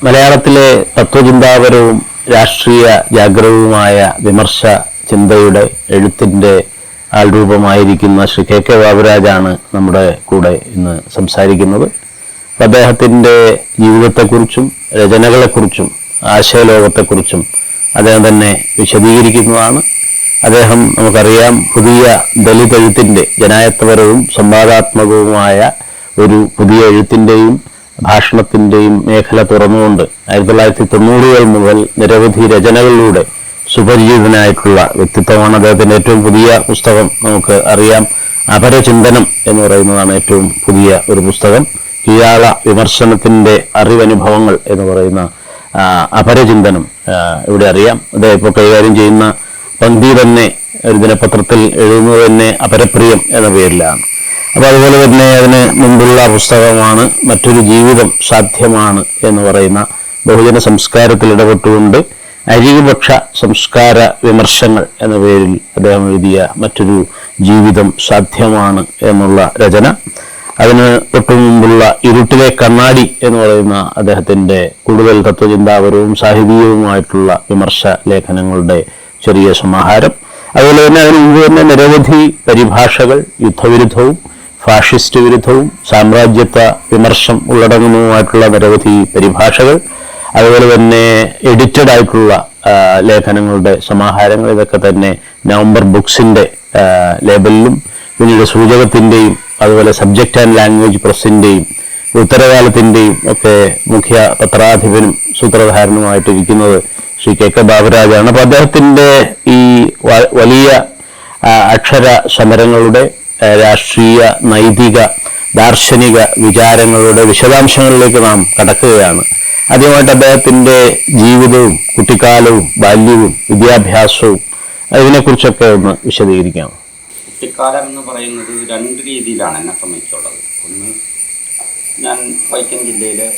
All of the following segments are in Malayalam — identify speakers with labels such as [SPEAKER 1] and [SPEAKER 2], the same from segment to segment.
[SPEAKER 1] മലയാളത്തിലെ തത്വചിന്താപരവും രാഷ്ട്രീയ ജാഗ്രതവുമായ വിമർശ ചിന്തയുടെ എഴുത്തിന്റെ ആൾരൂപമായിരിക്കുന്ന ശ്രീ കെ കെ ബാബുരാജാണ് നമ്മുടെ കൂടെ ഇന്ന് സംസാരിക്കുന്നത്. അദ്ദേഹത്തിന്റെ ജീവിതത്തെക്കുറിച്ചും രചനകളെക്കുറിച്ചും ആശയലോകത്തെക്കുറിച്ചും അദ്ദേഹം തന്നെ വിശദീകരിക്കുന്നതാണ്. അദ്ദേഹം നമുക്കറിയാം പുതിയ ദലിത് എഴുത്തിന്റെ ജനായത്വപരവും സംവാദാത്മകവുമായ ഒരു പുതിയ എഴുത്തിന്റെയും ഭാഷണത്തിന്റെയും മേഖല തുറന്നുകൊണ്ട് ആയിരത്തി തൊള്ളായിരത്തി തൊണ്ണൂറുകൾ മുതൽ നിരവധി രചനകളിലൂടെ സുപരിചിതനായിട്ടുള്ള വ്യക്തിത്വമാണ് അദ്ദേഹത്തിന്റെ ഏറ്റവും പുതിയ പുസ്തകം നമുക്ക് അറിയാം. അപരചിന്തനം എന്ന് പറയുന്നതാണ് ഏറ്റവും പുതിയ ഒരു പുസ്തകം. കീഴാള വിമർശനത്തിന്റെ അറിവനുഭവങ്ങൾ എന്ന് പറയുന്ന അപരചിന്തനം ഇവിടെ അറിയാം. അദ്ദേഹം ഇപ്പോൾ കൈകാര്യം ചെയ്യുന്ന പങ്ക്തി തന്നെ ഒരു ദിനപത്രത്തിൽ എഴുതുന്നത് തന്നെ അപരപ്രിയം എന്ന പേരിലാണ്. അപ്പോൾ അതുപോലെ തന്നെ അതിന് മുമ്പുള്ള പുസ്തകമാണ് മറ്റൊരു ജീവിതം സാധ്യമാണ് എന്ന് പറയുന്ന ബഹുജന സംസ്കാരത്തിൽ ഇടപെട്ടുകൊണ്ട് അരികപക്ഷ സംസ്കാര വിമർശങ്ങൾ എന്ന പേരിൽ അദ്ദേഹം എഴുതിയ മറ്റൊരു ജീവിതം സാധ്യമാണ് എന്നുള്ള രചന. അതിന് തൊട്ടു മുമ്പുള്ള ഇരുട്ടിലെ കണ്ണാടി എന്ന് പറയുന്ന അദ്ദേഹത്തിന്റെ കൂടുതൽ തത്വചിന്താപരവും സാഹിത്യവുമായിട്ടുള്ള വിമർശ ലേഖനങ്ങളുടെ ചെറിയ സമാഹാരം. അതുപോലെ തന്നെ അതിന് മുമ്പ് തന്നെ നിരവധി പരിഭാഷകൾ യുദ്ധവിരുദ്ധവും ഫാഷിസ്റ്റ് വിരുദ്ധവും സാമ്രാജ്യത്വ വിമർശം ഉള്ളടങ്ങുന്നതുമായിട്ടുള്ള നിരവധി പരിഭാഷകൾ അതുപോലെ തന്നെ എഡിറ്റഡ് ആയിട്ടുള്ള ലേഖനങ്ങളുടെ സമാഹാരങ്ങൾ. ഇതൊക്കെ തന്നെ നവംബർ ബുക്സിന്റെ ലേബലിലും പിന്നീട് സൂചകത്തിന്റെയും അതുപോലെ സബ്ജക്റ്റ് ആൻഡ് ലാംഗ്വേജ് പ്രസിന്റെയും ഉത്തരകാലത്തിന്റെയും ഒക്കെ മുഖ്യ പത്രാധിപനും സൂത്രധാരനുമായിട്ടിരിക്കുന്നത് ശ്രീ കെ കെ ബാബുരാജാണ്. അപ്പൊ അദ്ദേഹത്തിന്റെ ഈ വലിയ അക്ഷര സമരങ്ങളുടെ രാഷ്ട്രീയ നൈതിക ദാർശനിക വിചാരങ്ങളുടെ വിശദാംശങ്ങളിലേക്ക് നാം കടക്കുകയാണ്. ആദ്യമായിട്ട് അദ്ദേഹത്തിന്റെ ജീവിതവും കുട്ടിക്കാലവും ബാല്യവും വിദ്യാഭ്യാസവും ഇതിനെക്കുറിച്ചൊക്കെ ഒന്ന് വിശദീകരിക്കാം.
[SPEAKER 2] കുട്ടിക്കാലം എന്ന് പറയുന്നത് രണ്ട് രീതിയിലാണ് എന്നെ സംബന്ധിച്ചുള്ളത്. ഒന്ന് ഞാൻ വൈക്കം ജില്ലയിലെ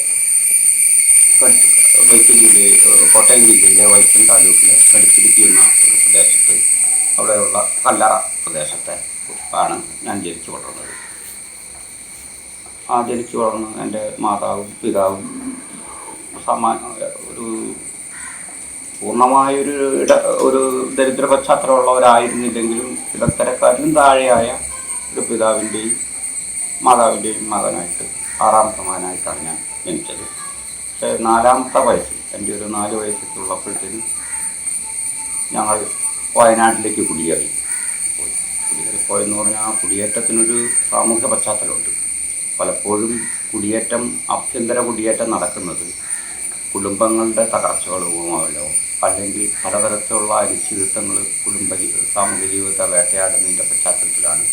[SPEAKER 2] വൈക്കം ജില്ലയിൽ കോട്ടയം ജില്ലയിലെ വൈക്കം താലൂക്കിലെ കടുത്തിരിക്കുന്ന ഒരു പ്രദേശത്ത് അവിടെയുള്ള കല്ലറ പ്രദേശത്തെ ആണ് ഞാൻ ജനിച്ചു വളർന്നത്. ആ ജനിച്ചു വളർന്ന് എന്റെ മാതാവും പിതാവും സമാ ഒരു പൂർണമായൊരു ഇട ഒരു ദരിദ്ര പശ്ചാത്തലമുള്ളവരായിരുന്നില്ലെങ്കിലും ഇടത്തരക്കാരിലും താഴെയായ ഒരു പിതാവിന്റെയും മാതാവിന്റെയും മകനായിട്ട് ആറാമത്തെ മകനായിട്ടാണ് ഞാൻ ജനിച്ചത്. പക്ഷേ നാലാമത്തെ വയസ്സിൽ എന്റെ ഒരു നാല് വയസ്സൊക്കെ ഉള്ളപ്പോഴത്തേനും ഞങ്ങൾ വയനാട്ടിലേക്ക് കുടിയേറി. കുടിയേറിപ്പോയെന്ന് പറഞ്ഞാൽ കുടിയേറ്റത്തിനൊരു സാമൂഹ്യ പശ്ചാത്തലമുണ്ട്. പലപ്പോഴും കുടിയേറ്റം ആഭ്യന്തര കുടിയേറ്റം നടക്കുന്നത് കുടുംബങ്ങളുടെ തകർച്ചകൾ അല്ലെങ്കിൽ പലതരത്തിലുള്ള അനിശ്ചിതത്വങ്ങൾ കുടുംബ സാമൂഹ്യ ജീവിതത്തെ വേട്ടയാടുന്നതിന്റെ പശ്ചാത്തലത്തിലാണ്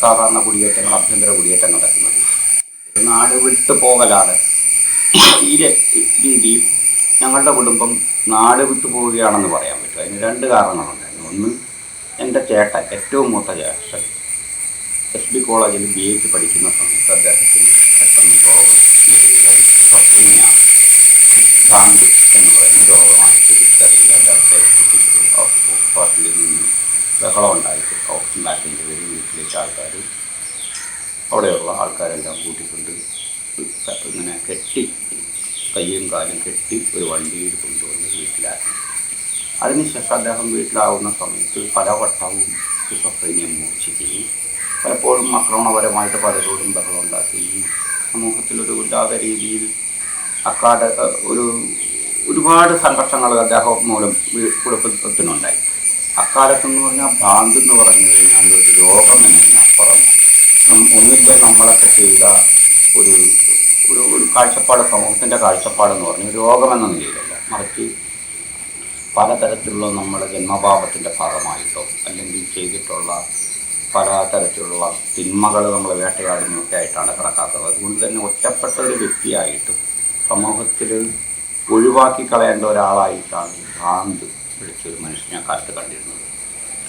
[SPEAKER 2] സാധാരണ കുടിയേറ്റങ്ങൾ ആഭ്യന്തര കുടിയേറ്റം നടക്കുന്നത്. നാട് വിട്ടു പോകലാണ്. ഈ രീതിയിൽ ഞങ്ങളുടെ കുടുംബം നാട് വിട്ടു പോവുകയാണെന്ന് പറയാൻ പറ്റും. അതിന് രണ്ട് കാരണങ്ങളുണ്ടായിരുന്നു ഒന്ന് എന്റെ ചേട്ടൻ ഏറ്റവും മൂത്ത ചേട്ടൻ എസ് ബി കോളേജിൽ ബി എക്ക് പഠിക്കുന്ന സമയത്ത് അദ്ദേഹത്തിന് പെട്ടെന്ന് രോഗം പത്തിനെയാണ് ഗാന്ധി എന്ന് പറയുന്ന രോഗമാണ് തിരിച്ചറിയുക അദ്ദേഹത്തെ ഹോസ്പിറ്റലിൽ നിന്ന് ബഹളം ഉണ്ടായിട്ട് ഉണ്ടാക്കിന്റെ പേര് വീട്ടിലേക്ക് ആൾക്കാർ അവിടെയുള്ള ആൾക്കാരെല്ലാം കൂട്ടിക്കൊണ്ട് ഇങ്ങനെ കെട്ടി കയ്യും കാലും കെട്ടി ഒരു വണ്ടിയിൽ കൊണ്ടുവന്ന് വീട്ടിലാക്കി. അതിനുശേഷം അദ്ദേഹം വീട്ടിലാവുന്ന സമയത്ത് പലവട്ടവും ഷിസോഫ്രീനിയം മൂർച്ഛിക്കുകയും പലപ്പോഴും ആക്രമണപരമായിട്ട് പലരോടും ബഹളം ഉണ്ടാക്കുകയും സമൂഹത്തിലൊരു ഇല്ലാത്ത രീതിയിൽ അക്കാട് ഒരു ഒരുപാട് സംഘർഷങ്ങൾ അദ്ദേഹം മൂലം കുടുംബത്തിനുണ്ടായി കുടുംബത്തിനുണ്ടായി. അക്കാലത്തെന്ന് പറഞ്ഞാൽ ഭ്രാന്ത് എന്ന് പറഞ്ഞു കഴിഞ്ഞാൽ ഒരു രോഗം എന്നതിനപ്പുറം ഒന്നില്ല നമ്മളൊക്കെ ചെയ്ത ഒരു ഒരു ഒരു കാഴ്ചപ്പാട് സമൂഹത്തിന്റെ കാഴ്ചപ്പാടെന്ന് പറഞ്ഞാൽ രോഗമെന്ന എന്ന നിലയിലല്ല. മറിച്ച് പലതരത്തിലുള്ള നമ്മുടെ ജന്മഭാവത്തിന്റെ ഭാഗമായിട്ടോ അല്ലെങ്കിൽ ചെയ്തിട്ടുള്ള പല തരത്തിലുള്ള തിന്മകൾ നമ്മൾ വേട്ടയാടുന്നൊക്കെ ആയിട്ടാണ് കണക്കാക്കുന്നത്. അതുകൊണ്ട് തന്നെ ഒറ്റപ്പെട്ട ഒരു വ്യക്തിയായിട്ടും സമൂഹത്തിൽ ഒഴിവാക്കി കളയേണ്ട ഒരാളായിട്ടാണ് ഭ്രാന്ത് വിളിച്ചൊരു മനുഷ്യനെ കാലത്ത് കണ്ടിരുന്നത്.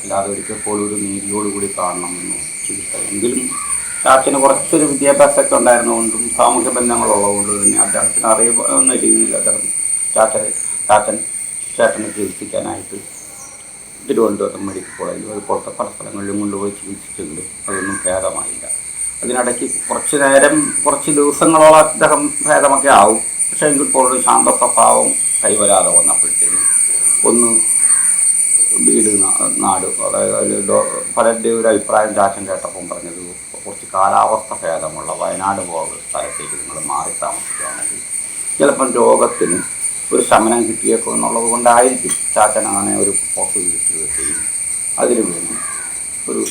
[SPEAKER 2] അല്ലാതെ ഒരിക്കൽ പോലും ഒരു നീതിയോടുകൂടി കാണണമെന്നോ ചികിത്സ എങ്കിലും ചാച്ചന് കുറച്ചൊരു വിദ്യാഭ്യാസമൊക്കെ ഉണ്ടായിരുന്നുകൊണ്ടും സാമൂഹ്യ ബന്ധങ്ങളുള്ളതുകൊണ്ട് തന്നെ അദ്ദേഹത്തിന് അറിയുന്ന രീതിയിൽ അദ്ദേഹം ചാച്ചൻ ചാച്ചൻ ചേട്ടനെ ചികിത്സിക്കാനായിട്ട് തിരുവനന്തപുരം മെഡിക്കൽ കോളേജിലും അതുപോലത്തെ പല സ്ഥലങ്ങളിലും കൊണ്ടുപോയി ചികിത്സിച്ചെങ്കിലും അതൊന്നും ഭേദമായില്ല. അതിനിടയ്ക്ക് കുറച്ച് നേരം കുറച്ച് ദിവസങ്ങളോളം അദ്ദേഹം ഭേദമൊക്കെ ആവും. പക്ഷേ എങ്കിൽ പോലും ശാന്ത സ്വഭാവം കൈവരാതെ വന്നപ്പോഴത്തേനും ഒന്ന് വീട് നാട് അതായത് പലരുടെ ഒരു അഭിപ്രായം ചാച്ചൻ കേട്ടപ്പം പറഞ്ഞത് കുറച്ച് കാലാവസ്ഥ ഭേദമുള്ള വയനാട് പോകുന്ന സ്ഥലത്തേക്ക് നിങ്ങൾ മാറി താമസിക്കുകയാണെങ്കിൽ ചിലപ്പം രോഗത്തിന് ഒരു ശമനം കിട്ടിയേക്കും എന്നുള്ളത് കൊണ്ടായിരിക്കും ചാച്ചൻ ഒരു വിളിച്ചു വെക്കുകയും അതിൽ വേണ്ടി ഒരു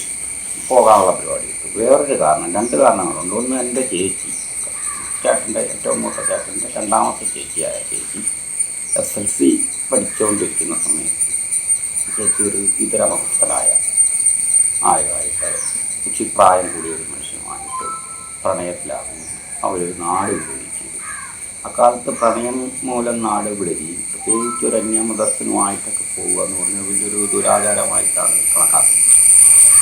[SPEAKER 2] പോകാനുള്ള പരിപാടി ഇട്ടു. വേറൊരു കാരണം രണ്ട് കാരണങ്ങളുണ്ട്. ഒന്ന് എന്റെ ചേച്ചി ചേട്ടന്റെ ഏറ്റവും മൂത്ത ചേട്ടന്റെ രണ്ടാമത്തെ ചേച്ചിയായ ചേച്ചി എസ് എൽ സി പഠിച്ചുകൊണ്ടിരിക്കുന്ന സമയത്ത് ചേച്ചി ഒരു ഇതര മഹസ്ഥനായ ആയതായിട്ട് ഉച്ചിപ്രായം കൂടിയ ഒരു മനുഷ്യനുമായിട്ട് പ്രണയത്തിലാകുന്നു. അവരൊരു നാട് അക്കാലത്ത് പ്രണയം മൂലം നാട് വിടുകയും പ്രത്യേകിച്ച് ഒരു അന്യമതസ്ഥനുമായിട്ടൊക്കെ പോവുക എന്ന് പറഞ്ഞാൽ വലിയൊരു ദുരാചാരമായിട്ടാണ് കണക്കാക്കുന്നത്.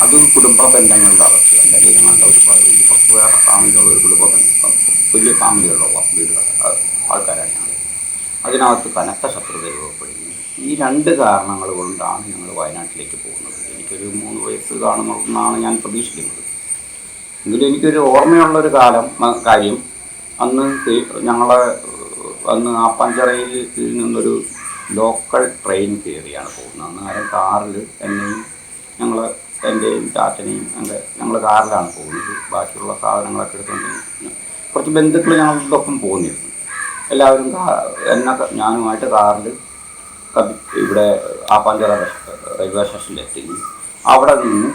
[SPEAKER 2] അതും കുടുംബ ബന്ധങ്ങളുടെ അകത്ത് അല്ലെങ്കിൽ ഞങ്ങളുടെ ഒരു വലിയ പത്ത് വേറെ ഫാമിലിയുള്ള ഒരു കുടുംബ ബന്ധം വലിയ ഫാമിലികളുള്ള വീടുകൾ ആൾക്കാരാണ് ഞങ്ങൾ. അതിനകത്ത് കനത്ത ശത്രുത രൂപപ്പെടുന്നു. ഈ രണ്ട് കാരണങ്ങൾ കൊണ്ടാണ് ഞങ്ങൾ വയനാട്ടിലേക്ക് പോകുന്നത്. എനിക്കൊരു മൂന്ന് വയസ്സ് കാണുമെന്നാണ് ഞാൻ പ്രതീക്ഷിക്കുന്നത്. എങ്കിലും എനിക്കൊരു ഓർമ്മയുള്ളൊരു കാലം കാര്യം അന്ന് ഞങ്ങളെ അന്ന് ആപ്പാഞ്ചിറയിൽ നിന്നൊരു ലോക്കൽ ട്രെയിൻ കയറിയാണ് പോകുന്നത്. അന്ന് ആരും കാറിൽ എന്നെയും ഞങ്ങൾ എന്റെയും ചാച്ചനെയും എന്റെ ഞങ്ങൾ കാറിലാണ് പോകുന്നത്. ബാക്കിയുള്ള സാധനങ്ങളൊക്കെ എടുത്തുകൊണ്ട് കുറച്ച് ബന്ധുക്കൾ ഞങ്ങളുടെ ഒപ്പം പോകുന്നിരുന്നു എല്ലാവരും എന്നെ ഞാനുമായിട്ട് കാറിൽ ഇവിടെ ആപ്പാഞ്ചിറ റെയിൽവേ സ്റ്റേഷനിലെത്തി. അവിടെ നിന്ന്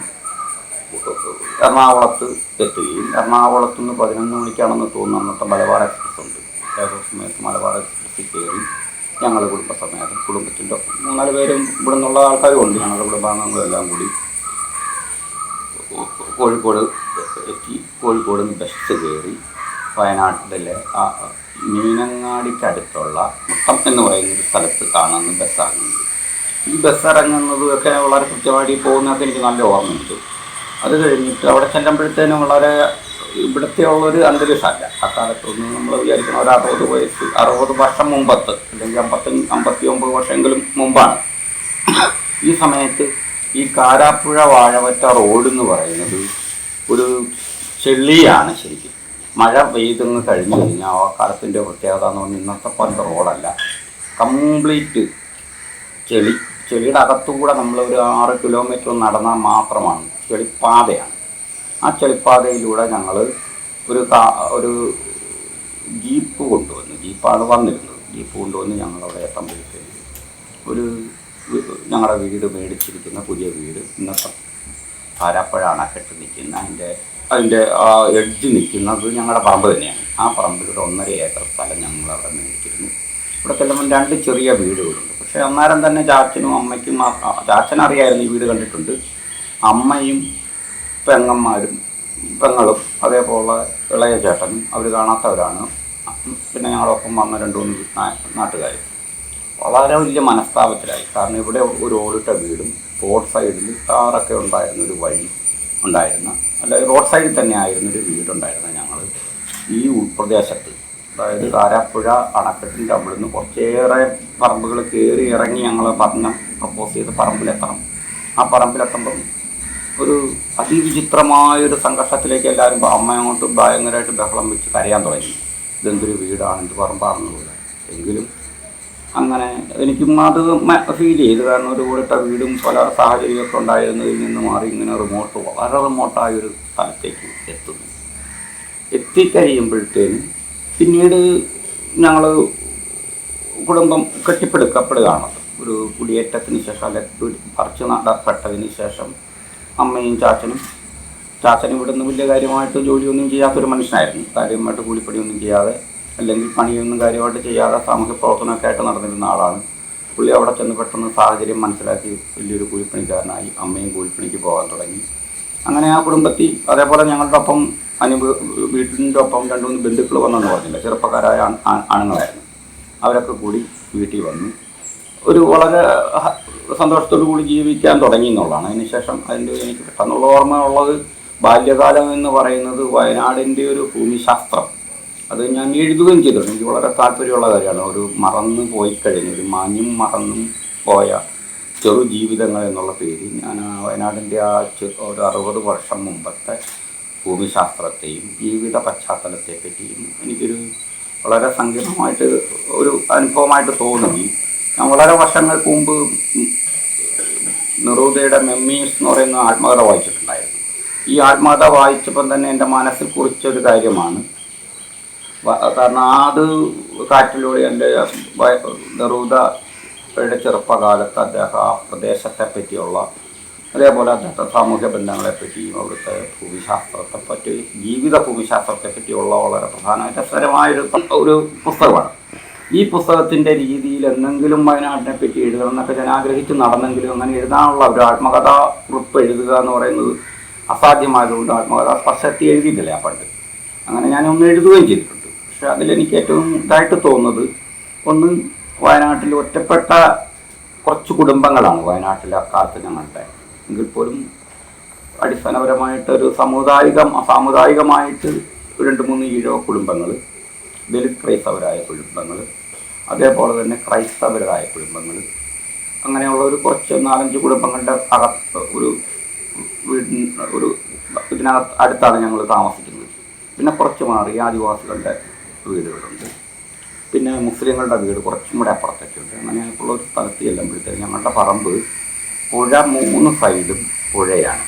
[SPEAKER 2] എറണാകുളത്ത് എത്തുകയും എറണാകുളത്ത് നിന്ന് പതിനൊന്ന് മണിക്കാണെന്ന് തോന്നുന്നു അന്നത്തെ മലബാർ എക്സ്പ്രസ് ഉണ്ട് ഏതോ സമയത്ത് മലബാർ എക്സ്പ്രസ്സിൽ കയറി ഞങ്ങൾ കുടുംബസമേതം കുടുംബത്തിന്റെ മൂന്നാൽ പേരും ഇവിടെ നിന്നുള്ള ആൾക്കാരും ഉണ്ട്. ഞങ്ങളുടെ കുടുംബാംഗങ്ങളെല്ലാം കൂടി കോഴിക്കോട് എത്തി. കോഴിക്കോട് നിന്ന് ബസ് കയറി വയനാട്ടിലെ ആ മീനങ്ങാടിക്കടുത്തുള്ള മുട്ടം എന്ന് പറയുന്ന ഒരു സ്ഥലത്ത് കാണുന്ന ബസ്സാകുന്നത് ഈ ബസ് ഇറങ്ങുന്നതും ഒക്കെ വളരെ കൃത്യമായിട്ട് പോകുന്നതൊക്കെ എനിക്ക് നല്ല ഓർമ്മയുണ്ട്. അത് കഴിഞ്ഞിട്ട് അവിടെ ചെല്ലുമ്പോഴത്തേനും വളരെ ഇവിടുത്തെ ഉള്ളൊരു അന്തരീക്ഷമല്ല അക്കാലത്തൊന്നും നമ്മൾ വിചാരിക്കണം ഒരു അറുപത് വയസ്സ് അറുപത് വർഷം മുമ്പത്ത് അല്ലെങ്കിൽ അമ്പത്തി അമ്പത്തി ഒമ്പത് വർഷമെങ്കിലും മുമ്പാണ്. ഈ സമയത്ത് ഈ കാരാപ്പുഴ വാഴവറ്റ റോഡ് എന്ന് പറയുന്നത് ഒരു ചെള്ളിയാണ് ശരിക്കും. മഴ പെയ്തങ്ങ് കഴിഞ്ഞു കഴിഞ്ഞാൽ ആ കാലത്തിന്റെ പ്രത്യേകത എന്ന് പറഞ്ഞാൽ ഇന്നത്തെ പോലത്തെ റോഡല്ല. കംപ്ലീറ്റ് ചെളി ചെളിയുടെ അകത്തുകൂടെ നമ്മൾ ഒരു ആറ് കിലോമീറ്റർ നടന്നാൽ മാത്രമാണ് ചെളിപ്പാതയാണ്. ആ ചെളിപ്പാതയിലൂടെ ഞങ്ങൾ ഒരു കാ- ഒരു ജീപ്പ് കൊണ്ടുവന്നു. ജീപ്പാണ് വന്നിരുന്നത്. ജീപ്പ് കൊണ്ടുവന്ന് ഞങ്ങളവിടെ എത്തുമ്പോഴത്തേക്ക് ഒരു ഞങ്ങളുടെ വീട് മേടിച്ചിരിക്കുന്ന പുതിയ വീട് ഇന്നത്തെ പാരാപ്പഴ അണക്കെട്ട് നിൽക്കുന്ന അതിന്റെ അതിന്റെ ആ എഡ്ജ് നിൽക്കുന്നത് ഞങ്ങളുടെ പറമ്പ് തന്നെയാണ്. ആ പറമ്പിലൂടെ ഒന്നര ഏക്കർ സ്ഥലം ഞങ്ങൾ അവിടെ മേടിച്ചിരുന്നു. ഇവിടെ ചെല്ലുമ്പോൾ രണ്ട് ചെറിയ വീടുകളുണ്ട്. പക്ഷേ അന്നേരം തന്നെ ചാച്ചനും അമ്മയ്ക്കും അറിയായിരുന്നു ഈ വീട് കണ്ടിട്ടുണ്ട്. അമ്മയും പെങ്ങന്മാരും പെങ്ങളും അതേപോലെ ഇളയ ചേട്ടനും അവർ കാണാത്തവരാണ്. പിന്നെ ഞങ്ങളൊപ്പം വന്ന രണ്ട് മൂന്ന് നാട്ടുകാർ വളരെ വലിയ മനസ്താപത്തിലായി. കാരണം ഇവിടെ ഒരു ഓടിട്ട വീടും റോഡ് സൈഡിൽ കാറൊക്കെ ഉണ്ടായിരുന്ന ഒരു വഴി ഉണ്ടായിരുന്ന അല്ല റോഡ് സൈഡിൽ തന്നെ ആയിരുന്ന ഒരു വീടുണ്ടായിരുന്ന ഞങ്ങൾ ഈ ഉൾപ്രദേശത്ത്. അതായത് കാരാപ്പുഴ അണക്കെട്ടിന്റെ അവിടെ നിന്ന് കുറച്ചേറെ പറമ്പുകൾ കയറി ഇറങ്ങി ഞങ്ങൾ പറഞ്ഞ പ്രപ്പോസ് ചെയ്ത് പറമ്പിലെത്തണം. ആ പറമ്പിലെത്തുമ്പം ഒരു അതിവിചിത്രമായൊരു സംഘർഷത്തിലേക്ക് എല്ലാവരും അമ്മയോട്ട് ഭയങ്കരമായിട്ട് ബഹളം വെച്ച് കരയാൻ തുടങ്ങി. ഇതെന്തൊരു വീടാണ് എന്ത് പറമ്പാണെന്നുള്ളത് എങ്കിലും അങ്ങനെ എനിക്കും അത് ഫീൽ ചെയ്തു. കാരണം ഒരു കൂടിട്ട വീടും പല സാഹചര്യമൊക്കെ ഉണ്ടായിരുന്നതിൽ നിന്ന് മാറി ഇങ്ങനെ റിമോട്ട് വളരെ റിമോട്ടായൊരു സ്ഥലത്തേക്ക് എത്തുന്നു. എത്തിക്കഴിയുമ്പോഴത്തേന് പിന്നീട് ഞങ്ങൾ കുടുംബം കെട്ടിപ്പടുക്കപ്പെടുകയാണ്. ഒരു കുടിയേറ്റത്തിന് ശേഷം അല്ലെ പറിച്ചു നടപ്പെട്ടതിന് ശേഷം അമ്മയും ചാച്ചനും. ചാച്ചൻ ഇവിടുന്ന് വലിയ കാര്യമായിട്ട് ജോലിയൊന്നും ചെയ്യാത്തൊരു മനുഷ്യനായിരുന്നു. കാര്യമായിട്ട് കൂലിപ്പണിയൊന്നും ചെയ്യാതെ അല്ലെങ്കിൽ പണിയൊന്നും കാര്യമായിട്ട് ചെയ്യാതെ സാമൂഹ്യ പ്രവർത്തനമൊക്കെ ആയിട്ട് നടന്നിരുന്ന ആളാണ്. പുള്ളി അവിടെ ചെന്ന് പെട്ടെന്ന് സാഹചര്യം മനസ്സിലാക്കി വലിയൊരു കൂലിപ്പണിക്കാരനായി അമ്മയും കൂലിപ്പണിക്ക് പോകാൻ തുടങ്ങി. അങ്ങനെ ആ കുടുംബത്തിൽ അതേപോലെ ഞങ്ങളുടെ ഒപ്പം അനുഭവ വീട്ടിന്റെ ഒപ്പം രണ്ട് മൂന്ന് ബന്ധുക്കൾ വന്നെന്ന് പറഞ്ഞില്ല? ചെറുപ്പക്കാരായ ആണുങ്ങളായിരുന്നു. അവരൊക്കെ കൂടി വീട്ടിൽ വന്നു. ഒരു വളരെ സന്തോഷത്തോടു കൂടി ജീവിക്കാൻ തുടങ്ങി എന്നുള്ളതാണ്. അതിനുശേഷം അതിന്റെ എനിക്ക് പെട്ടെന്നുള്ള ഓർമ്മ ഉള്ളത് ബാല്യകാലം എന്ന് പറയുന്നത് വയനാടിന്റെ ഒരു ഭൂമിശാസ്ത്രം. അത് ഞാൻ എഴുതുകയും ചെയ്തിട്ടുണ്ട് എനിക്ക് വളരെ താല്പര്യമുള്ള കാര്യമാണ്. ഒരു മറന്നു പോയി കഴിഞ്ഞ. ഒരു മാഞ്ഞും മറന്നും പോയ ചെറു ജീവിതങ്ങൾ എന്നുള്ള പേരിൽ ഞാൻ വയനാടിന്റെ ആ ഒരു അറുപത് വർഷം മുമ്പത്തെ ഭൂമിശാസ്ത്രത്തെയും ജീവിത പശ്ചാത്തലത്തെ പറ്റിയും എനിക്കൊരു വളരെ സങ്കീർണമായിട്ട് ഒരു അനുഭവമായിട്ട് തോന്നി ഞാൻ വളരെ വർഷങ്ങൾക്ക് മുമ്പ് നെറൂദയുടെ മെമ്മീസ് എന്ന് പറയുന്ന ആത്മകഥ വായിച്ചിട്ടുണ്ടായിരുന്നു. ഈ ആത്മകഥ വായിച്ചപ്പം തന്നെ എന്റെ മനസ്സിൽ കുറിച്ചൊരു കാര്യമാണ്. കാരണം അത് കാറ്റിലൂടെ എന്റെ നെറൂദയുടെ ചെറുപ്പകാലത്ത് അദ്ദേഹം ആ പ്രദേശത്തെ പറ്റിയുള്ള അതേപോലെ അദ്ദേഹത്തെ സാമൂഹ്യ ബന്ധങ്ങളെ പറ്റിയും അവിടുത്തെ ഭൂമിശാസ്ത്രത്തെ പറ്റി ജീവിത ഭൂമിശാസ്ത്രത്തെ പറ്റിയുള്ള വളരെ പ്രധാനമായിട്ട് രസകരമായൊരു ഒരു പുസ്തകമാണ്. ഈ പുസ്തകത്തിന്റെ രീതിയിൽ എന്തെങ്കിലും വയനാടിനെ പറ്റി എഴുതണം എന്നൊക്കെ ഞാൻ ആഗ്രഹിച്ച് നടന്നെങ്കിലും അങ്ങനെ എഴുതാനുള്ള ഒരു ആത്മകഥാ കുറിപ്പ് എഴുതുക എന്ന് പറയുന്നത് അസാധ്യമായതുകൊണ്ട് ആത്മകഥാ സ്പർശത്തി എഴുതിയിട്ടില്ല പണ്ട്. അങ്ങനെ ഞാൻ ഒന്ന് എഴുതുകയും ചെയ്തിട്ടുണ്ട്. പക്ഷെ അതിലെനിക്ക് ഏറ്റവും ഇതായിട്ട് തോന്നുന്നത് ഒന്ന് വയനാട്ടിൽ ഒറ്റപ്പെട്ട കുറച്ച് കുടുംബങ്ങളാണ് വയനാട്ടിലെ അക്കാലത്ത് ഞങ്ങളുടെ. എങ്കിൽ പോലും അടിസ്ഥാനപരമായിട്ടൊരു സമുദായികം സാമുദായികമായിട്ട് രണ്ട് മൂന്ന് ഈഴവ കുടുംബങ്ങൾ ദലിത് കുടുംബങ്ങൾ അതേപോലെ തന്നെ ക്രൈസ്തവരായ കുടുംബങ്ങൾ. അങ്ങനെയുള്ള ഒരു കുറച്ച് നാലഞ്ച് കുടുംബങ്ങളുടെ അകത്ത് ഒരു വീടിന് ഒരു ഇതിനകത്ത് അടുത്താണ് ഞങ്ങൾ താമസിക്കുന്നത്. പിന്നെ കുറച്ച് മാറി ആദിവാസികളുടെ വീടുകളുണ്ട്. പിന്നെ മുസ്ലിങ്ങളുടെ വീട് കുറച്ചും കൂടെ അപ്പുറത്തേക്കുണ്ട് അങ്ങനെയൊക്കെയുള്ള ഒരു സ്ഥലത്ത് ചെല്ലുമ്പോഴത്തേക്ക് ഞങ്ങളുടെ പറമ്പ് പുഴ മൂന്ന് സൈഡും പുഴയാണ്.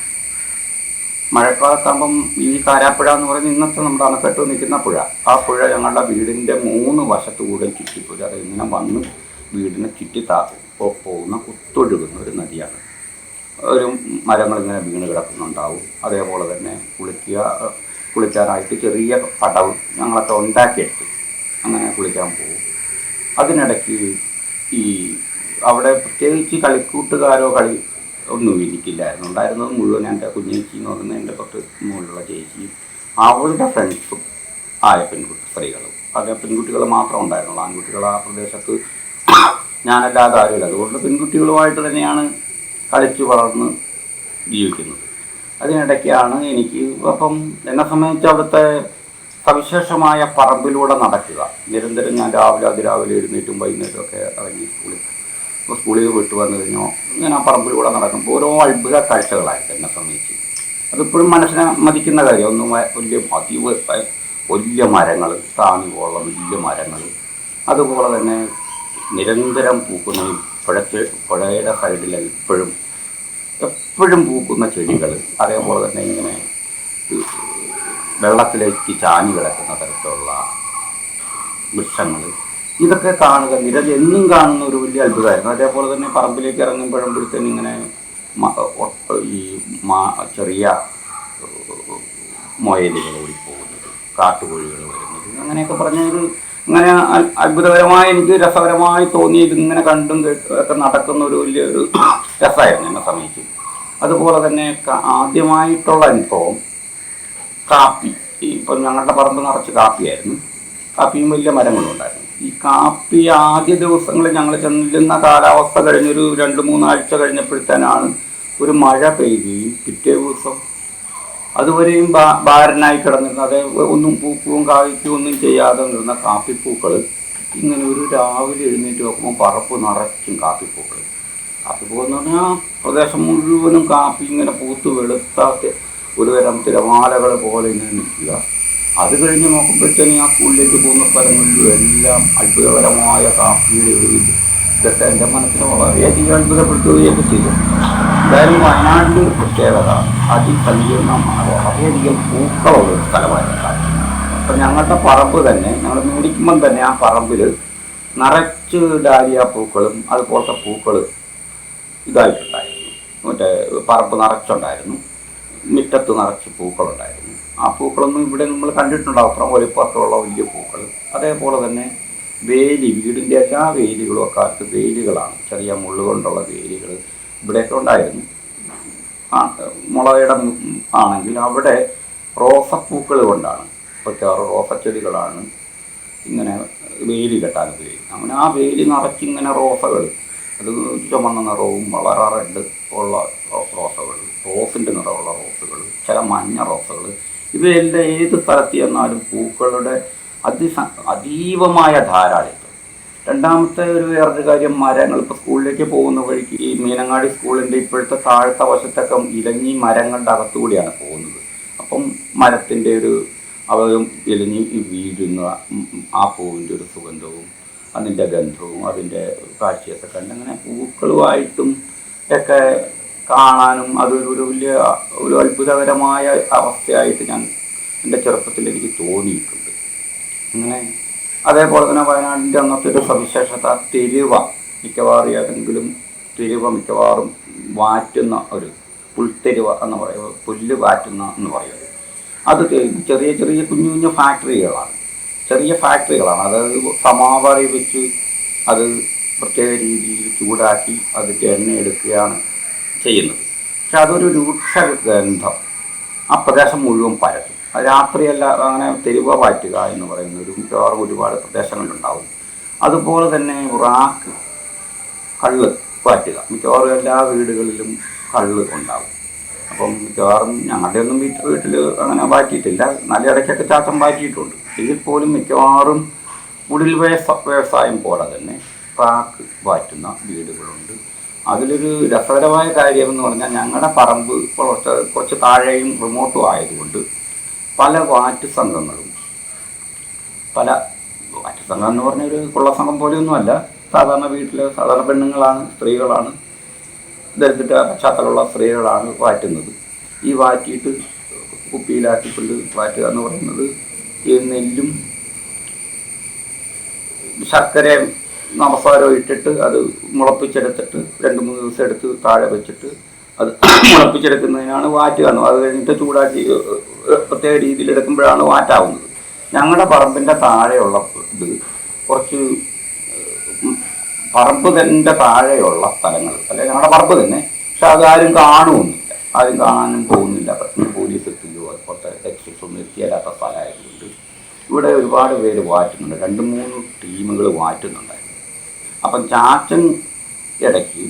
[SPEAKER 2] മഴക്കാലത്താകുമ്പം ഈ കാരാപ്പുഴ എന്ന് പറയുന്നത് ഇന്നത്തെ നമ്മുടെ അണക്കെട്ട് നിൽക്കുന്ന പുഴ. ആ പുഴ ഞങ്ങളുടെ വീടിന്റെ മൂന്ന് വശത്തുകൂടെ ചുറ്റിപ്പുഴ അത് ഇങ്ങനെ വന്ന് വീടിനെ ചുറ്റി താ പോ- പോകുന്ന കുത്തൊഴുകുന്ന ഒരു നദിയാണ്. ഒരു മരങ്ങളിങ്ങനെ വീണ് കിടക്കുന്നുണ്ടാവും. അതേപോലെ തന്നെ കുളിക്കുക കുളിക്കാനായിട്ട് ചെറിയ പടവ് ഞങ്ങളൊക്കെ ഉണ്ടാക്കിയെടുത്ത്. അങ്ങനെ കുളിക്കാൻ പോകും. അതിനിടയ്ക്ക് ഈ അവിടെ പ്രത്യേകിച്ച് കളിക്കൂട്ടുകാരോ കളി ഒന്നും എനിക്കില്ലായിരുന്നു. ഉണ്ടായിരുന്നത് മുഴുവൻ എന്റെ കുഞ്ഞേച്ചി എന്ന് പറയുന്ന എന്റെ തൊട്ട് മുകളിലുള്ള ചേച്ചിയും അവളുടെ ഫ്രണ്ട്സും ആയ പെൺകുട്ടി സ്ത്രീകളും. അത് പെൺകുട്ടികൾ മാത്രം ഉണ്ടായിരുന്നുള്ളൂ. ആൺകുട്ടികൾ ആ പ്രദേശത്ത് ഞാനല്ലാതെ ആരുമില്ല. അതുകൊണ്ട് പെൺകുട്ടികളുമായിട്ട് തന്നെയാണ് കളിച്ച് വളർന്ന് ജീവിക്കുന്നത്. അതിനിടയ്ക്കാണ് എനിക്ക് അപ്പം എന്നെ സംബന്ധിച്ച് അവിടുത്തെ സവിശേഷമായ പറമ്പിലൂടെ നടക്കുക. നിരന്തരം ഞാൻ രാവിലെ അതിരാവിലെ എഴുന്നേറ്റും വൈകുന്നേരമൊക്കെ ഇറങ്ങി സ്കൂളിൽ ഇപ്പോൾ സ്കൂളിൽ വിട്ടു വന്നു കഴിഞ്ഞോ ഞാൻ ആ പറമ്പിലൂടെ നടക്കുമ്പോൾ ഓരോ അത്ഭുത കാഴ്ചകളായിരുന്നു എന്നെ സംബന്ധിച്ച്. അതിപ്പോഴും മനസ്സിനെ മതിക്കുന്ന കാര്യം ഒന്നും വലിയ അതീവ വലിയ മരങ്ങൾ താങ്ങി പോലുള്ള വലിയ മരങ്ങൾ അതുപോലെ തന്നെ നിരന്തരം പൂക്കുന്ന പുഴച്ച് പുഴയുടെ സൈഡിൽ എപ്പോഴും എപ്പോഴും പൂക്കുന്ന ചെടികൾ അതേപോലെ തന്നെ ഇങ്ങനെ വെള്ളത്തിലേക്ക് ചാഞ്ഞു കിടക്കുന്ന തരത്തിലുള്ള വൃക്ഷങ്ങൾ ഇതൊക്കെ കാണുക. നിരജ് എന്നും കാണുന്ന ഒരു വലിയ അത്ഭുതമായിരുന്നു. അതേപോലെ തന്നെ പറമ്പിലേക്ക് ഇറങ്ങുമ്പോഴുമ്പോഴത്തേന് ഇങ്ങനെ ഈ ചെറിയ മൊയലുകൾ ഓടിപ്പോകുന്നത് കാട്ടുകോഴികൾ വരുന്നത്. അങ്ങനെയൊക്കെ പറഞ്ഞ ഒരു അങ്ങനെ അത്ഭുതകരമായി എനിക്ക് രസകരമായി തോന്നി ഇതിങ്ങനെ കണ്ടും കേട്ടും ഒക്കെ നടക്കുന്ന ഒരു വലിയൊരു രസമായിരുന്നു എന്നെ സമയത്ത് അതുപോലെ തന്നെ ആദ്യമായിട്ടുള്ള അനുഭവം കാപ്പി. ഇപ്പം ഞങ്ങളുടെ പറമ്പ് നിറച്ച് കാപ്പിയായിരുന്നു. കാപ്പിയും വലിയ മരങ്ങളും ഉണ്ടായിരുന്നു. ഈ കാപ്പി ആദ്യ ദിവസങ്ങളിൽ ഞങ്ങൾ ചെല്ലുന്ന കാലാവസ്ഥ കഴിഞ്ഞൊരു രണ്ട് മൂന്നാഴ്ച കഴിഞ്ഞപ്പോഴത്തേനാണ് ഒരു മഴ പെയ്യുകയും പിറ്റേ ദിവസം. അതുവരെയും ഭാരനായി കിടന്നിരുന്നു. അതേ ഒന്നും പൂക്കും കായ്ക്കും ഒന്നും ചെയ്യാതെ നിന്ന കാപ്പിപ്പൂക്കൾ ഇങ്ങനെ ഒരു രാവിലെ എഴുന്നേറ്റ് നോക്കുമ്പോൾ പറപ്പ് നിറയ്ക്കും കാപ്പിപ്പൂക്കൾ. കാപ്പിപ്പൂ എന്ന് പറഞ്ഞാൽ പ്രദേശം മുഴുവനും കാപ്പി ഇങ്ങനെ പൂത്ത് വെളുത്ത ഒരു തരം തിരമാലകൾ പോലെ ഇങ്ങനെ നിൽക്കുക. അത് കഴിഞ്ഞ് നോക്കുമ്പോഴത്തേന് ആ സ്കൂളിലേക്ക് പോകുന്ന സ്ഥലങ്ങളിലും എല്ലാം അത്ഭുതകരമായ കാപ്പിയുടെ ഒരു ഇത്. ഇതൊക്കെ എന്റെ മനസ്സിനെ വളരെയധികം അത്ഭുതപ്പെടുത്തുകയൊക്കെ ചെയ്തു. എന്തായാലും വയനാടിന്റെ ഒരു പ്രത്യേകത അതിസങ്കീർണമായ വളരെയധികം പൂക്കളുള്ള ഒരു സ്ഥലമായിരുന്നു അപ്പം ഞങ്ങളുടെ പറമ്പ് തന്നെ ഞങ്ങൾ മേടിക്കുമ്പം തന്നെ ആ പറമ്പിൽ നിറച്ച് ഡാലിയ പൂക്കളും അതുപോലത്തെ പൂക്കൾ ഇതായിട്ടുണ്ടായിരുന്നു. മറ്റേ പറമ്പ് നിറച്ചുണ്ടായിരുന്നു. മുറ്റത്ത് നിറച്ച് പൂക്കളുണ്ടായിരുന്നു. ആ പൂക്കളൊന്നും ഇവിടെ നമ്മൾ കണ്ടിട്ടുണ്ടാവും അത്ര വലിപ്പത്തുള്ള വലിയ പൂക്കൾ. അതേപോലെ തന്നെ വേലി വീടിന്റെ എല്ലാ വേലികളും അക്കാലത്ത് വേലികളാണ്. ചെറിയ മുള്ളു കൊണ്ടുള്ള വേലികൾ ഇവിടെയൊക്കെ ഉണ്ടായിരുന്നു. ആ, മുളയുടെ മു- ആണെങ്കിൽ അവിടെ റോസപ്പൂക്കൾ കൊണ്ടാണ്. പ്രത്യേക റോസച്ചെടികളാണ് ഇങ്ങനെ വേലി കെട്ടാൻ ഉപയോഗിക്കുന്നത്. അങ്ങനെ ആ വേലി നിറച്ചിങ്ങനെ റോസകൾ അത് ചുമന്ന നിറവും വളരെ റെഡ് ഉള്ള റോസകൾ റോസിന്റെ നിറമുള്ള റോസുകൾ ചില മഞ്ഞ റോസകൾ ഇവയെല്ലാം ഏത് സ്ഥലത്ത് ചെന്നാലും പൂക്കളുടെ അതിസ അതീവമായ ധാരാളിത്തം രണ്ടാമത്തെ ഒരു വേറൊരു കാര്യം മരങ്ങൾ ഇപ്പോൾ സ്കൂളിലേക്ക് പോകുന്ന വഴിക്ക് ഈ മീനങ്ങാടി സ്കൂളിന്റെ ഇപ്പോഴത്തെ താഴത്തെ വശത്തൊക്കെ ഇലഞ്ഞി മരങ്ങളുടെ അകത്തുകൂടിയാണ് പോകുന്നത്. അപ്പം മരത്തിന്റെ ഒരു അവരും ഇലഞ്ഞി വീഴുന്ന ആ പൂവിന്റെ ഒരു സുഗന്ധവും അതിന്റെ ഗന്ധവും അതിന്റെ കാഴ്ചയൊക്കെ കണ്ട് അങ്ങനെ പൂക്കളുമായിട്ടും ഒക്കെ കാണാനും അതൊരു ഒരു വലിയ ഒരു അത്ഭുതകരമായ അവസ്ഥയായിട്ട് ഞാൻ എന്റെ ചെറുപ്പത്തിൽ എനിക്ക് തോന്നിയിട്ടുണ്ട്. അങ്ങനെ അതേപോലെ തന്നെ വയനാടിന്റെ അന്നത്തെ ഒരു സവിശേഷത തെരുവ മിക്കവാറും ഏതെങ്കിലും തെരുവ മിക്കവാറും വാറ്റുന്ന ഒരു പുൽത്തെരുവ എന്ന് പറയുക പുല്ല് വാറ്റുന്ന എന്ന് പറയുന്നത്. അത് ചെറിയ ചെറിയ കുഞ്ഞു കുഞ്ഞു ഫാക്ടറികളാണ്. ചെറിയ ഫാക്ടറികളാണ്. അതായത് സമാവറി വെച്ച് അത് പ്രത്യേക രീതിയിൽ ചൂടാക്കി അതിന്റെ എണ്ണ എടുക്കുകയാണ് ചെയ്യുന്നത്. പക്ഷെ അതൊരു രൂക്ഷ ഗന്ധം ആ പ്രദേശം മുഴുവൻ പരത്തും രാത്രിയല്ല അങ്ങനെ തെരുവ പാറ്റുക എന്ന് പറയുന്ന ഒരു മിക്കവാറും ഒരുപാട് പ്രദേശങ്ങളുണ്ടാവും അതുപോലെ തന്നെ റാക്ക് കള്ള് പാറ്റുക മിക്കവാറും എല്ലാ വീടുകളിലും കള്ള് ഉണ്ടാവും. അപ്പം മിക്കവാറും ഞങ്ങളുടെ ഒന്നും വീട്ടിൽ വീട്ടിൽ അങ്ങനെ പാറ്റിയിട്ടില്ല നല്ല ഇടയ്ക്കൊക്കെ ചാത്തം പാറ്റിയിട്ടുണ്ട് എങ്കിൽ പോലും മിക്കവാറും ഉടിൽ വ്യവസ- വ്യവസായം പോലെ തന്നെ റാക്ക് പാറ്റുന്ന വീടുകളുണ്ട്. അതിലൊരു രസകരമായ കാര്യം എന്ന് പറഞ്ഞാൽ ഞങ്ങളുടെ പറമ്പ് കുറച്ച് കുറച്ച് താഴെയും റിമോട്ടും ആയതുകൊണ്ട് പല വാറ്റ് സംഘങ്ങളും പല വാറ്റ് സംഘം എന്ന് പറഞ്ഞ ഒരു കൊള്ള സംഘം പോലെയൊന്നുമല്ല. സാധാരണ വീട്ടിലെ സാധാരണ പെണ്ണുങ്ങളാണ് സ്ത്രീകളാണ്. ദരിദ്ര പശ്ചാത്തലമുള്ള സ്ത്രീകളാണ് വാറ്റുന്നത്. ഈ വാറ്റിയിട്ട് കുപ്പിയിലാക്കിക്കൊണ്ട് വാറ്റുക എന്ന് പറയുന്നത് ഈ നെല്ലും ശർക്കരയും നമസ്കാരവും ഇട്ടിട്ട് അത് മുളപ്പിച്ചെടുത്തിട്ട് രണ്ട് മൂന്ന് ദിവസം എടുത്ത് താഴെ വെച്ചിട്ട് അത് മുളപ്പിച്ചെടുക്കുന്നതിനാണ് വാറ്റ് കാണുന്നത് അത് കഴിഞ്ഞിട്ട് ചൂടാക്കി പ്രത്യേക രീതിയിൽ എടുക്കുമ്പോഴാണ് വാറ്റാവുന്നത്. ഞങ്ങളുടെ പറമ്പിന്റെ താഴെയുള്ള ഇത് കുറച്ച് ഉം, പറമ്പ് തന്നെ താഴെയുള്ള സ്ഥലങ്ങൾ. അല്ലെ ഞങ്ങളുടെ പറമ്പ് തന്നെ. പക്ഷെ അത് ആരും കാണുമൊന്നുമില്ല ആരും കാണാനും പോകുന്നില്ല. പോലീസ് എത്തിയോ? അതുപോലത്തെ എക്സിസ് ഒന്നും എത്തിയാലാത്ത സ്ഥലമായതുകൊണ്ട് ഇവിടെ ഒരുപാട് പേര് വാറ്റുന്നുണ്ട്. രണ്ട് മൂന്ന് ടീമുകൾ വാറ്റുന്നുണ്ടായിരുന്നു അപ്പം ചാച്ചൻ ഇടയ്ക്ക്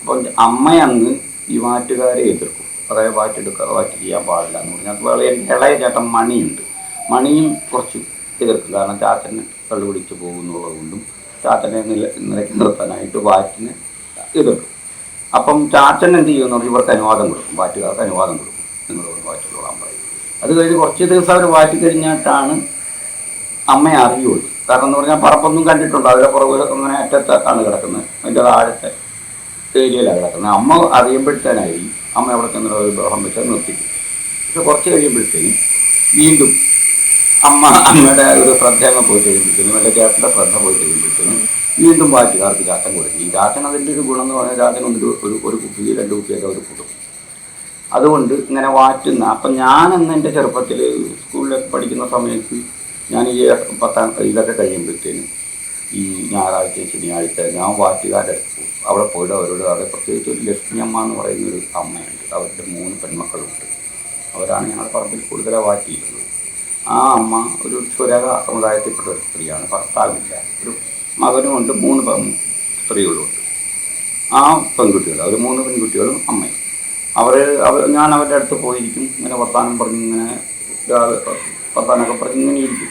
[SPEAKER 2] അപ്പം അമ്മ അന്ന് ഈ വാറ്റുകാരെ എതിർക്കും. അതായത് വാറ്റെടുക്കുക വാറ്റ് ചെയ്യാൻ പാടില്ല എന്ന് പറഞ്ഞാൽ അതുപോലെ എന്റെ ഇളയ ചേട്ടൻ മണിയുണ്ട്. മണിയും കുറച്ച് എതിർക്കും. കാരണം ചാച്ചൻ കള്ളു പിടിച്ച് പോകുന്നുള്ളത് കൊണ്ടും ചാച്ചനെ നില നിലയ്ക്ക് നിർത്താനായിട്ട് വാറ്റിന് എതിർക്കും. അപ്പം ചാച്ചൻ എന്ത് ചെയ്യുമെന്ന് പറഞ്ഞാൽ ഇവർക്ക് അനുവാദം കൊടുക്കും. വാറ്റുകാർക്ക് അനുവാദം കൊടുക്കും. നിങ്ങൾ വാറ്റിക്കോളാൻ പറയും. അത് കഴിഞ്ഞ് കുറച്ച് ദിവസം അവർ വാറ്റി കഴിഞ്ഞിട്ടാണ് അമ്മയെ അറിയുള്ളൂ. കാരണം എന്ന് പറഞ്ഞാൽ പറമ്പൊന്നും കണ്ടിട്ടുണ്ട്. അതിലെ പുറകു അങ്ങനെ അറ്റത്താണ് കിടക്കുന്നത്. അതിന്റെ താഴത്തെ ഏരിയയിലാണ് കിടക്കുന്നത്. അമ്മ അറിയുമ്പോഴത്തേനായി അമ്മ അവിടെ ചെന്ന് ഒരു ബഹളം വെച്ച് നിർത്തിക്കും പക്ഷെ കുറച്ച് കഴിയുമ്പോഴത്തേനും വീണ്ടും അമ്മ അമ്മയുടെ ഒരു ശ്രദ്ധ അങ്ങ് പോയി കഴിയുമ്പോഴത്തേനും അല്ലെ ചേട്ടന്റെ ശ്രദ്ധ പോയി കഴിയുമ്പോഴത്തേനും വീണ്ടും വാറ്റുകാർക്ക് ചാച്ചൻ കൊടുക്കും. ഈ ചാട്ടൻ അതിന്റെ ഒരു ഗുണം എന്ന് പറഞ്ഞാൽ ചാട്ടൻ ഒരു ഒരു ഒരു കുപ്പി രണ്ട് കുപ്പിയൊക്കെ അവർ കൊടുക്കും. അതുകൊണ്ട് ഇങ്ങനെ വാറ്റുന്ന അപ്പം ഞാനെന്ന് എന്റെ ചെറുപ്പത്തിൽ സ്കൂളിൽ പഠിക്കുന്ന സമയത്ത് ഞാൻ ഈ പത്താം ഇതൊക്കെ കഴിയുമ്പോഴത്തേനും ഈ ഞായറാഴ്ച ശനിയാഴ്ച ഞാൻ വാറ്റുകാരുടെ അടുത്ത് പോകും. അവിടെ പോയിട്ട് അവരോട് അവിടെ പ്രത്യേകിച്ച് ഒരു ലക്ഷ്മി അമ്മ എന്ന് പറയുന്ന ഒരു അമ്മയുണ്ട്. അവരുടെ മൂന്ന് പെൺമക്കളുണ്ട്. അവരാണ് ഞങ്ങളുടെ പറമ്പിൽ കൂടുതലായി വാറ്റിയിട്ടുള്ളത്. ആ അമ്മ ഒരു സ്വരക സമുദായത്തിൽപ്പെട്ട ഒരു സ്ത്രീയാണ്. ഭർത്താവില്ല. ഒരു മകനുമുണ്ട് മൂന്ന് സ്ത്രീകളുമുണ്ട് ആ പെൺകുട്ടികൾ അവർ മൂന്ന് പെൺകുട്ടികളും അമ്മയും. അവർ അവർ ഞാൻ അവരുടെ അടുത്ത് പോയിരിക്കും. ഇങ്ങനെ വർത്താനം പറഞ്ഞ് ഇങ്ങനെ രാവിലെ വർത്താനമൊക്കെ പറഞ്ഞ് ഇരിക്കും.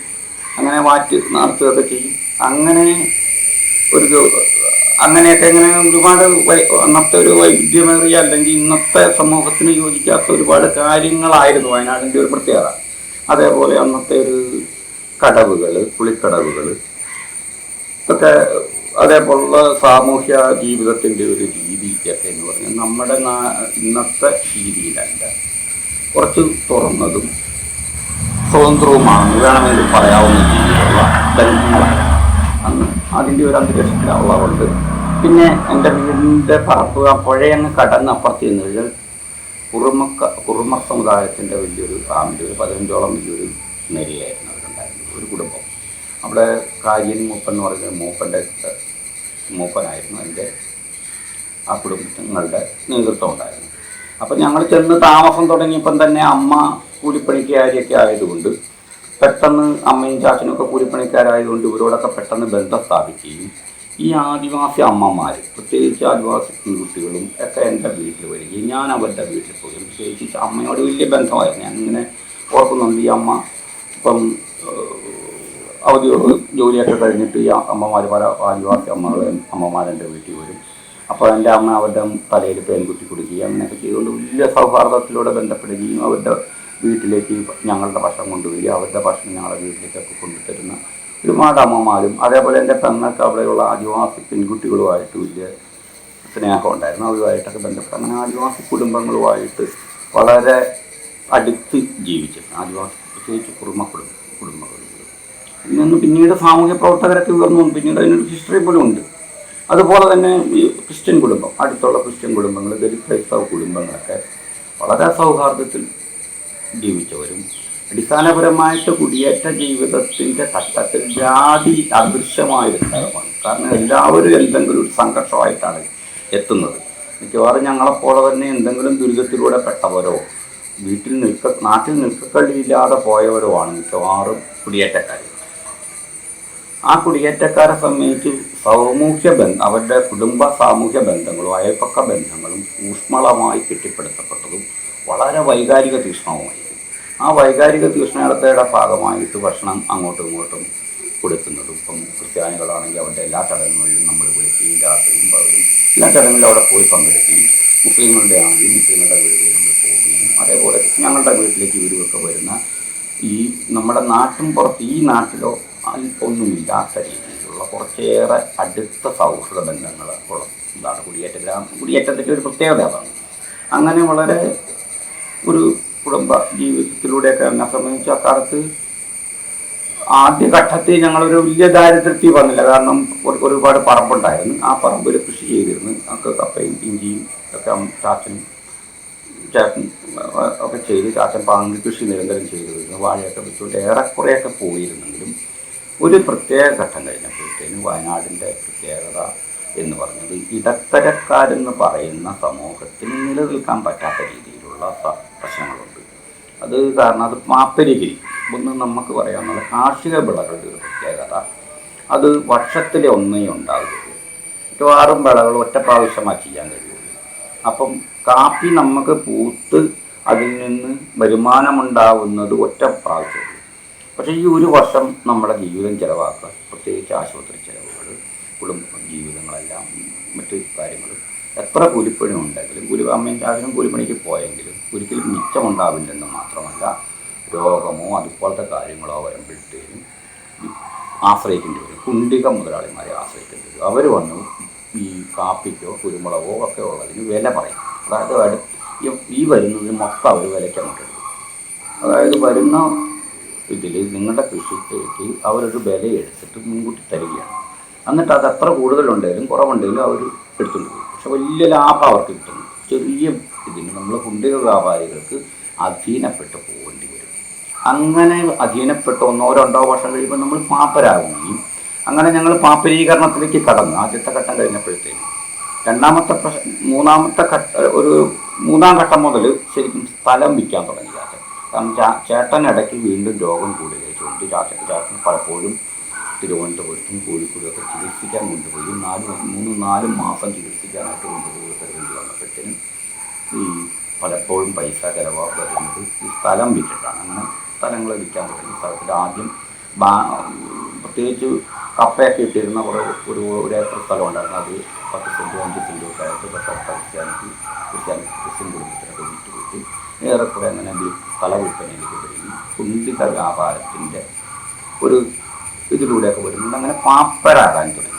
[SPEAKER 2] അങ്ങനെ മാറ്റി നടത്തുകയൊക്കെ ചെയ്യും. അങ്ങനെ ഒരു അങ്ങനെയൊക്കെ ഇങ്ങനെ ഒരുപാട് അന്നത്തെ ഒരു വൈവിധ്യമേറിയ അല്ലെങ്കിൽ ഇന്നത്തെ സമൂഹത്തിന് യോജിക്കാത്ത ഒരുപാട് കാര്യങ്ങളായിരുന്നു വയനാടിന്റെ ഒരു പ്രത്യേകത. അതേപോലെ അന്നത്തെ ഒരു കടവുകൾ കുളിക്കടവുകൾ ഒക്കെ അതേപോലുള്ള സാമൂഹ്യ ജീവിതത്തിന്റെ ഒരു രീതിയൊക്കെ എന്ന് പറഞ്ഞാൽ നമ്മുടെ ഇന്നത്തെ രീതിയിലല്ല. കുറച്ച് തുറന്നതും സ്വതന്ത്രവുമാണെന്ന് വേണമെങ്കിൽ പറയാവുന്ന രീതിയിലുള്ള ബന്ധങ്ങളാണ്. അന്ന് അതിന്റെ ഒരു അന്തരീക്ഷത്തിലുള്ളതുകൊണ്ട് പിന്നെ എന്റെ വീടിന്റെ പറപ്പ് ആ പുഴയങ്ങ് കടന്ന് അപ്പുറത്ത് ചെന്ന് കഴിഞ്ഞാൽ കുറുമക്ക കുറുമ സമുദായത്തിന്റെ വലിയൊരു ഫാമിലി ഒരു പതിനഞ്ചോളം വലിയൊരു നിരയായിരുന്നു അവരുണ്ടായിരുന്നത് ഒരു കുടുംബം. അവിടെ കാര്യൻ മൂപ്പൻ എന്ന് പറയുന്ന മൂപ്പന്റെ മൂപ്പനായിരുന്നു എന്റെ ആ കുടുംബങ്ങളുടെ നേതൃത്വം ഉണ്ടായിരുന്നു അപ്പം ഞങ്ങൾ ചെന്ന് താമസം തുടങ്ങിയപ്പം തന്നെ അമ്മ കൂലിപ്പണിക്കാരിയൊക്കെ ആയതുകൊണ്ട് പെട്ടെന്ന് അമ്മയും ചാച്ചനും ഒക്കെ കൂലിപ്പണിക്കാരായതുകൊണ്ട് ഇവരോടൊക്കെ പെട്ടെന്ന് ബന്ധം സ്ഥാപിക്കുകയും ഈ ആദിവാസി അമ്മമാർ പ്രത്യേകിച്ച് ആദിവാസി പെൺകുട്ടികളും ഒക്കെ എന്റെ വീട്ടിൽ വരികയും ഞാൻ അവരുടെ വീട്ടിൽ പോകുകയും പ്രത്യേകിച്ച് അമ്മയോട് വലിയ ബന്ധമായിരുന്നു. ഞാനിങ്ങനെ ഓർക്കുന്നുണ്ട് ഈ അമ്മ ഇപ്പം അവധി ജോലിയൊക്കെ കഴിഞ്ഞിട്ട് ഈ അമ്മമാർ പല ആദിവാസി അമ്മകൾ അമ്മമാരെന്റെ വീട്ടിൽ വരും. അപ്പോൾ എന്റെ അമ്മ അവരുടെ തലയിൽ പെൺകുട്ടി കൊടുക്കുകയും അങ്ങനെയൊക്കെ ചെയ്തുകൊണ്ട് വലിയ സൗഹാർദ്ദത്തിലൂടെ ബന്ധപ്പെടുകയും അവരുടെ വീട്ടിലേക്ക് ഞങ്ങളുടെ ഭക്ഷണം കൊണ്ടുവരിക അവരുടെ ഭക്ഷണം ഞങ്ങളുടെ വീട്ടിലേക്കൊക്കെ കൊണ്ടുതരുന്ന ഒരുപാട് അമ്മമാരും അതേപോലെ എന്റെ പെങ്ങൾക്ക് അവിടെയുള്ള ആദിവാസി പെൺകുട്ടികളുമായിട്ട് വലിയ സ്നേഹം ഉണ്ടായിരുന്നു അവരുമായിട്ടൊക്കെ ബന്ധപ്പെട്ട് അങ്ങനെ ആദിവാസി കുടുംബങ്ങളുമായിട്ട് വളരെ അടുത്ത് ജീവിച്ചിരുന്നു. ആദിവാസി പ്രത്യേകിച്ച് കുടുംബ കുടുംബ കുടുംബങ്ങളിൽ. ഇതിൽ നിന്ന് പിന്നീട് സാമൂഹ്യ പ്രവർത്തകരൊക്കെ ഉയർന്നു പിന്നീട് അതിനൊരു ഹിസ്റ്ററി പോലും ഉണ്ട്. അതുപോലെ തന്നെ ഈ ക്രിസ്ത്യൻ കുടുംബം അടുത്തുള്ള ക്രിസ്ത്യൻ കുടുംബങ്ങൾ ദലിത് ക്രൈസ്തവ കുടുംബങ്ങളൊക്കെ വളരെ സൗഹാർദ്ദത്തിൽ ജീവിച്ചവരും അടിസ്ഥാനപരമായിട്ട് കുടിയേറ്റ ജീവിതത്തിന്റെ ഘട്ടത്തിൽ ജാതി അദൃശ്യമായൊരു സ്ഥലമാണ് കാരണം എല്ലാവരും എന്തെങ്കിലും ഒരു സംഘർഷമായിട്ടാണ് എത്തുന്നത്. മിക്കവാറും ഞങ്ങളെപ്പോലെ തന്നെ എന്തെങ്കിലും ദുരിതത്തിലൂടെ പെട്ടവരോ വീട്ടിൽ നിൽക്ക നാട്ടിൽ നിൽക്കക്കള്ളിയില്ലാതെ പോയവരോ ആണ് മിക്കവാറും കുടിയേറ്റക്കാർ ആ കുടിയേറ്റക്കാരെ സംബന്ധിച്ച് സാമൂഹ്യ ബന്ധ അവരുടെ കുടുംബ സാമൂഹ്യ ബന്ധങ്ങളും അയൽപ്പക്ക ബന്ധങ്ങളും ഊഷ്മളമായി കെട്ടിപ്പടുത്തപ്പെട്ടതും വളരെ വൈകാരിക തീക്ഷ്ണവുമായിരുന്നു ആ വൈകാരിക തീഷ്ണതയുടെ ഭാഗമായിട്ട് ഭക്ഷണം അങ്ങോട്ടും ഇങ്ങോട്ടും കൊടുക്കുന്നതും ഇപ്പം ക്രിസ്ത്യാനികളാണെങ്കിൽ അവരുടെ എല്ലാ ചടങ്ങുകളിലും നമ്മൾ വിളിക്കുകയും രാത്രിയും പകലും എല്ലാ ചടങ്ങുകളിലും അവിടെ പോയി പങ്കെടുക്കുകയും മുസ്ലിങ്ങളുടെ ആണെങ്കിൽ മുസ്ലിങ്ങളുടെ വീടുകളിൽ നമ്മൾ പോവുകയും അതേപോലെ ഞങ്ങളുടെ വീട്ടിലേക്ക് ഇവരുമൊക്കെ വരുന്ന ഈ നമ്മുടെ നാട്ടും പുറത്ത് ഈ നാട്ടിലോ ഒന്നുമില്ലാത്ത രീതിയിലുള്ള കുറച്ചേറെ അടുത്ത സൗഹൃദ ബന്ധങ്ങൾ ഉള്ള ഇതാണ് കുടിയേറ്റ ഗ്രാമം. കുടിയേറ്റത്തിന്റെ ഒരു പ്രത്യേകത അതാണ്. അങ്ങനെ വളരെ ഒരു കുടുംബ ജീവിതത്തിലൂടെയൊക്കെ എന്നെ സംബന്ധിച്ച് അക്കാലത്ത് ആദ്യഘട്ടത്തിൽ ഞങ്ങളൊരു വലിയ ദാരിദ്ര്യത്തിൽ വന്നില്ല. കാരണം ഒരുപാട് പറമ്പുണ്ടായിരുന്നു. ആ പറമ്പിൽ കൃഷി ചെയ്തിരുന്നു. ഒക്കെ കപ്പയും ഇഞ്ചിയും ഒക്കെ ചാച്ചനും ചേട്ടൻ ഒക്കെ ചെയ്ത്. ചാച്ചൻ പാങ്ക് കൃഷി നിരന്തരം ചെയ്തിരുന്നു വാഴയൊക്കെ വെച്ചുകൊണ്ട് ഏറെക്കുറെയൊക്കെ പോയിരുന്നെങ്കിലും ഒരു പ്രത്യേക ഘട്ടം കഴിഞ്ഞപ്പോഴത്തേനും വയനാടിന്റെ പ്രത്യേകത എന്ന് പറഞ്ഞത് ഇടത്തരക്കാരെന്ന് പറയുന്ന സമൂഹത്തിൽ നിലനിൽക്കാൻ പറ്റാത്ത രീതിയിലുള്ള പ്രശ്നങ്ങളുണ്ട്. അത് കാരണം അത് മാപ്പരികിരി ഒന്ന് നമുക്ക് പറയാവുന്നത് കാർഷിക വിളകളുടെ ഒരു പ്രത്യേകത. അത് വർഷത്തിലെ ഒന്നേ ഉണ്ടാവുകയുള്ളൂ. മിക്കവാറും വിളകൾ ഒറ്റ പ്രാവശ്യമായി ചെയ്യാൻ കഴിയുള്ളൂ. അപ്പം കാപ്പി നമുക്ക് പൂത്ത് അതിൽ നിന്ന് വരുമാനമുണ്ടാവുന്നത് ഒറ്റ പ്രാവശ്യമുള്ളൂ പക്ഷേ ഈ ഒരു വർഷം നമ്മുടെ ജീവിതം ചിലവാക്കുക പ്രത്യേകിച്ച് ആശുപത്രി ചിലവുകൾ കുടുംബ ജീവിതങ്ങളെല്ലാം മറ്റ് കാര്യങ്ങൾ എത്ര കൂലിപ്പണി ഉണ്ടെങ്കിലും കൂലി അമ്മേന്റെ ചാച്ചനും കൂലിപ്പണിക്ക് പോയെങ്കിലും ഒരിക്കലും മിച്ചമുണ്ടാവില്ലെന്ന് മാത്രമല്ല രോഗമോ അതുപോലത്തെ കാര്യങ്ങളോ വരുമ്പോഴത്തേനും ആശ്രയിക്കേണ്ടി വരും. കുണ്ടിക മുതലാളിമാരെ ആശ്രയിക്കേണ്ടി വരും. അവർ വന്നു ഈ കാപ്പിക്കോ കുരുമുളകോ ഒക്കെ ഉള്ളതിന് വില പറയും. അതായത് ഈ- വരുന്നതിന് മൊത്തം അവർ വിലയ്ക്ക് അങ്ങോട്ട് അതായത് വരുന്ന ഇതിൽ നിങ്ങളുടെ കൃഷിക്ക് അവരൊരു വില എടുത്തിട്ട് മുൻകൂട്ടി തരികയാണ്. എന്നിട്ട് അത് എത്ര കൂടുതലുണ്ടെങ്കിലും കുറവുണ്ടെങ്കിലും അവർ എടുത്തുകൊണ്ട് പോകും. പക്ഷെ വലിയ ലാഭം അവർക്ക് കിട്ടുന്നു ചെറിയ ഇതിന് നമ്മൾ കുണ്ടിക വ്യാപാരികൾക്ക് അധീനപ്പെട്ട് പോകേണ്ടി വരും. അങ്ങനെ അധീനപ്പെട്ട് ഒന്നോ രണ്ടോ വർഷം കഴിയുമ്പോൾ നമ്മൾ പാപ്പരാകുകയും അങ്ങനെ ഞങ്ങൾ പാപ്പരീകരണത്തിലേക്ക് കടന്നു ആദ്യത്തെ ഘട്ടം കഴിഞ്ഞപ്പോഴത്തേനും രണ്ടാമത്തെ പ്രശ് മൂന്നാമത്തെ ഘട്ട ഒരു മൂന്നാം ഘട്ടം മുതൽ ശരിക്കും സ്ഥലം വിൽക്കാൻ തുടങ്ങി. ചാച്ചൻ കാരണം ചേട്ടൻ ഇടയ്ക്ക് വീണ്ടും രോഗം കൂടുകയും ചേട്ടൻ പലപ്പോഴും തിരുവനന്തപുരത്തും കോഴിക്കോടും ഒക്കെ ചികിത്സിക്കാൻ കൊണ്ടുപോയി. നാല് മൂന്നും നാല് മാസം ചികിത്സിക്കാനായിട്ട് കൊണ്ടുപോയി വേണ്ടി വന്നപ്പോഴത്തേനും ഈ പലപ്പോഴും പൈസ ചിലവാ വരുന്നത് ഈ സ്ഥലം വിറ്റിട്ടാണ്. അങ്ങനെ സ്ഥലങ്ങൾ വിൽക്കാൻ തുടങ്ങി സ്ഥലത്തിൽ ആദ്യം ബാ- പ്രത്യേകിച്ച് കപ്പയൊക്കെ ഇട്ടിരുന്ന കുറേ ഒരു ഒരു ഏക്കർ സ്ഥലം ഉണ്ടായിരുന്നു അത് പത്ത് സെന്റും അഞ്ച് സെന്റും ഒക്കെ ആയിട്ട് തൊട്ടടുത്ത ക്രിസ്ത്യാനിക്ക് ക്രിസ്ത്യാനി ക്രിസ്ത്യൻ കുടുംബത്തിനൊക്കെ വിറ്റ് വിറ്റ് ഏറെക്കുറെ അങ്ങനെ സ്ഥല വിൽപ്പനയിലേക്ക് തുടങ്ങി കുന്തിക വ്യാപാരത്തിന്റെ ഒരു ഇതിലൂടെയൊക്കെ വരുന്നുണ്ട്. അങ്ങനെ പാപ്പരാകാൻ തുടങ്ങി.